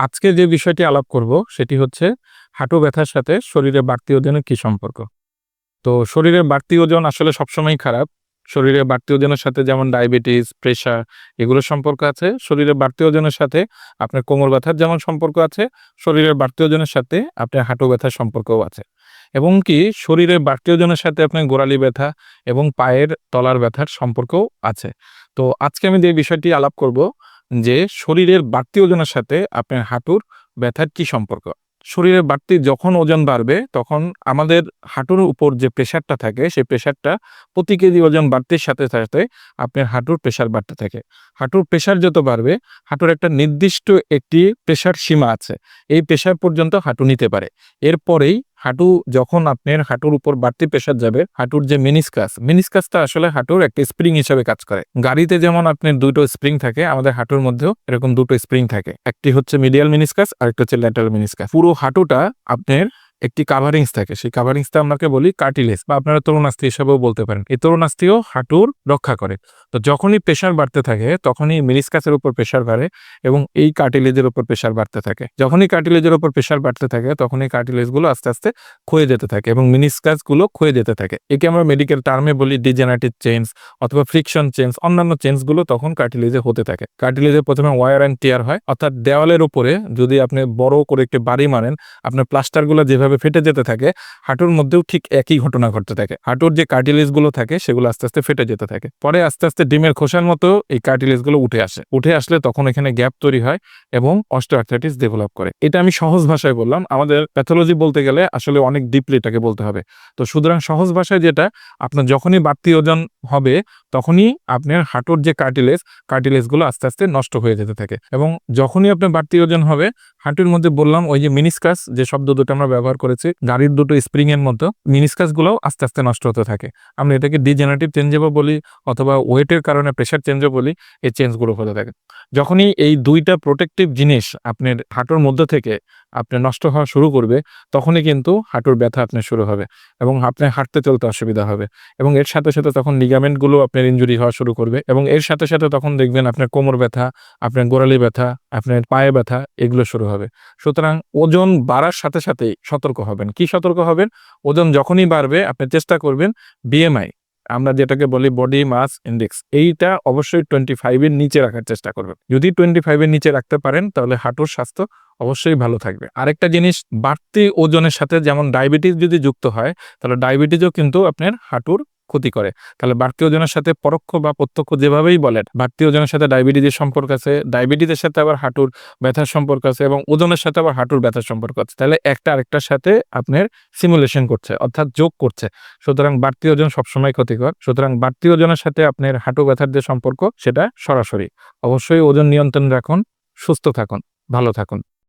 আজকে যে বিষয়টি আলাপ করব, সেটি হচ্ছে হাঁটু ব্যথার সাথে শরীরে বাড়তি ওজনের কি সম্পর্ক? তো শরীরের বাড়তি ওজন আসলে সবসময় খারাপ। শরীরে বাড়তি ওজনের সাথে যেমন ডায়াবেটিস, প্রেশার, এগুলোর সম্পর্ক আছে। শরীরে বাড়তি ওজনের সাথে আপনার কোমর ব্যথার যেমন সম্পর্ক আছে শরীরের বাড়তি ওজনের সাথে আপনার হাঁটু ব্যথার সম্পর্কও আছে। এবং কি শরীরের বাড়তি ওজনের সাথে আপনার গোড়ালি ব্যথা এবং পায়ের তলার ব্যথার সম্পর্কও আছে। তো আজকে আমি যে বিষয়টি আলাপ করব যে শরীরের বাড়তি ওজনের সাথে আপনার হাঁটুর ব্যথার কি সম্পর্ক? শরীরের বাড়তি যখন ওজন বাড়বে, তখন আমাদের হাঁটুর উপর যে প্রেশারটা থাকে, সেই প্রেশারটা প্রতি কেজি ওজন বাড়তির সাথে সাথে আপনার হাঁটুর প্রেশার বাড়তে থাকে। হাঁটুর প্রেশার যত বাড়বে, হাঁটুর একটা নির্দিষ্ট একটি প্রেশার সীমা আছে। এই প্রেশার পর্যন্ত হাঁটু নিতে পারে। এরপরেই হাঁটু যখন আপনার হাঁটুর উপর বাড়তি প্রেশার যাবে, হাঁটুর যে মিনিসকাস মিনিসকাসটা আসলে হাঁটুর একটা স্প্রিং হিসাবে কাজ করে। গাড়িতে যেমন আপনার দুটো স্প্রিং থাকে, আমাদের হাঁটুর মধ্যেও এরকম দুটো স্প্রিং থাকে। একটি হচ্ছে মিডিয়াল মিনিসকাস আর একটা হচ্ছে ল্যাটারাল মিনিসকাস পুরো হাঁটুটা আপনার একটি কাভারিংস থাকে। সেই কাভারিংসটা আপনাকে বলি কার্টিলেজ বা আপনারা তরুণাস্থি হিসাবেও বলতে পারেন। এই তরুণাস্থিও হাঁটুর রক্ষা করে। তো যখনই প্রেশার বাড়তে থাকে, তখনই মিনিসকাসের উপর প্রেশার বাড়ে এবং এই কার্টিলেজের উপর প্রেশার বাড়তে থাকে। যখনই কার্টিলেজের উপর প্রেশার বাড়তে থাকে, তখনই কার্টিলেজগুলো আস্তে আস্তে ক্ষয়ে যেতে থাকে এবং মিনিসকাসগুলো ক্ষয়ে যেতে থাকে। একে আমরা মেডিকেল টার্মে বলি ডিজেনারেটিভ চেঞ্জ অথবা ফ্রিকশন চেঞ্জ অন্যান্য চেঞ্জগুলো তখন কার্টিলেজে হতে থাকে। কার্টিলেজে প্রথমে ওয়ার অ্যান্ড টিয়ার হয়। অর্থাৎ দেওয়ালের উপরে যদি আপনি বড় করে একটি বাড়ি মারেন, আপনার প্লাস্টারগুলো যেভাবে ফেটে যেতে থাকে, হাঁটুর মধ্যেও ঠিক একই ঘটনা ঘটতে থাকে। হাঁটুর যে কার্টিলেজগুলো থাকে, সেগুলো আস্তে আস্তে ফেটে যেতে থাকে। পরে আস্তে আস্তে ডিমের খোসার মতো এই কার্টিলেজগুলো উঠে আসে। উঠে আসলে তখন এখানে গ্যাপ তৈরি হয় এবং অস্টোআর্থাইটিস ডেভেলপ করে। এটা আমি সহজ ভাষায় বললাম। আমাদের প্যাথোলজি বলতে গেলে আসলে অনেক ডিপলি এটাকে বলতে হবে। তো সুতরাং সহজ ভাষায় যেটা, আপনার যখনই বাড়তি ওজন হবে তখনই আপনার হাঁটুর যে কার্টিলেজ কার্টিলেজগুলো আস্তে আস্তে নষ্ট হয়ে যেতে থাকে। এবং যখনই আপনার বাড়তি ওজন হবে, হাঁটুর মধ্যে বললাম, ওই যে মিনিসকাস যে শব্দ দুটো আমরা ব্যবহার করেছি, গাড়ির দুটো স্প্রিং এর মতো মিনিসকাস গুলোও আস্তে আস্তে নষ্ট হতে থাকে। আমরা এটাকে ডিজেনারেটিভ চেঞ্জেবও বলি, অথবা ওয়েটের কারণে প্রেশার চেঞ্জও বলি, এই চেঞ্জগুলো হতে থাকে। যখনই এই দুইটা প্রোটেক্টিভ জিনিস আপনার হাঁটুর মধ্যে থেকে আপনার নষ্ট হওয়া শুরু করবে, তখনই কিন্তু হাঁটুর ব্যথা আপনার শুরু হবে এবং আপনার হাঁটতে চলতে অসুবিধা হবে। এবং এর সাথে সাথে তখন লিগামেন্টগুলো আপনার ইনজুরি হওয়া শুরু করবে এবং এর সাথে সাথে তখন দেখবেন আপনার কোমর ব্যথা, আপনার গোড়ালি ব্যথা, আপনার পায়ে ব্যথা, এগুলো শুরু হবে। সুতরাং ওজন বাড়ার সাথে সাথে সতর্ক হবেন। কি সতর্ক হবেন? ওজন যখনই বাড়বে, আপনি চেষ্টা করবেন বিএমআই আমরা যেটাকে বলি বডি মাস ইন্ডেক্স এইটা অবশ্যই টোয়েন্টি ফাইভের নিচে রাখার চেষ্টা করবেন। যদি টোয়েন্টি ফাইভের নিচে রাখতে পারেন, তাহলে হাঁটুর স্বাস্থ্য অবশ্যই ভালো থাকবে। আরেকটা জিনিস, বাড়তি ওজনের সাথে যেমন ডায়াবেটিস যদি যুক্ত হয়, তাহলে ডায়াবেটিসও কিন্তু আপনার হাঁটুর ক্ষতি করে। তাহলে বাড়তি ওজনের সাথে পরোক্ষ বা প্রত্যক্ষ যেভাবেই বলেন বাড়তি ওজনের সাথে ডায়াবেটিসের সম্পর্ক আছে, ডায়াবেটিসের সাথে আবার হাঁটুর ব্যথার সম্পর্ক আছে এবং ওজনের সাথে আবার হাঁটুর ব্যথার সম্পর্ক আছে। তাহলে একটা আরেকটার সাথে আপনার সিমুলেশন করছে, অর্থাৎ যোগ করছে। সুতরাং বাড়তি ওজন সবসময় ক্ষতিকর, সুতরাং বাড়তি ওজনের সাথে আপনার হাঁটু ব্যথার যে সম্পর্ক, সেটা সরাসরি। অবশ্যই ওজন নিয়ন্ত্রণ রাখুন, সুস্থ থাকুন, ভালো থাকুন।